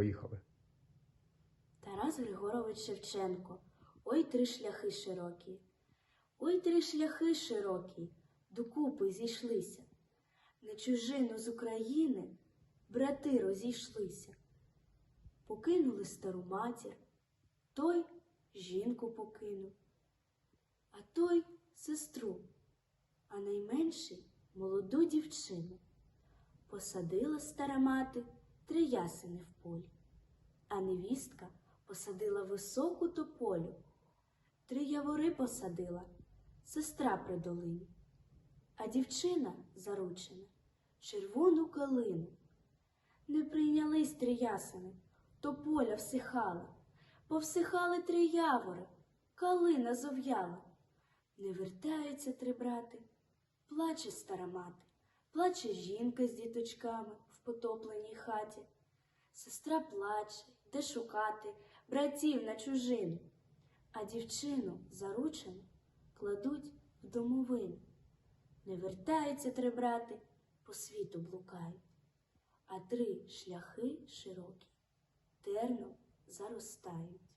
Поїхали. Тарас Григорович Шевченко. Ой три шляхи широкі. Ой три шляхи широкі, докупи зійшлися. На чужину з України брати розійшлися. Покинули стару матір, той жінку покинув, а той сестру, а найменший молоду дівчину. Посадила стара мати три ясени в полі а невістка посадила високу тополю. Три явори посадила, сестра при долині, а дівчина заручена червону калину. Не прийнялись три ясени, тополя всихала, повсихали три явори, калина зов'яла. Не вертаються три брати, плаче стара мати, плаче жінка з діточками в потопленій хаті. Сестра плаче, де шукати братів на чужину, а дівчину заручену кладуть в домовину. Не вертаються три брати, по світу блукають, а три шляхи широкі терном заростають.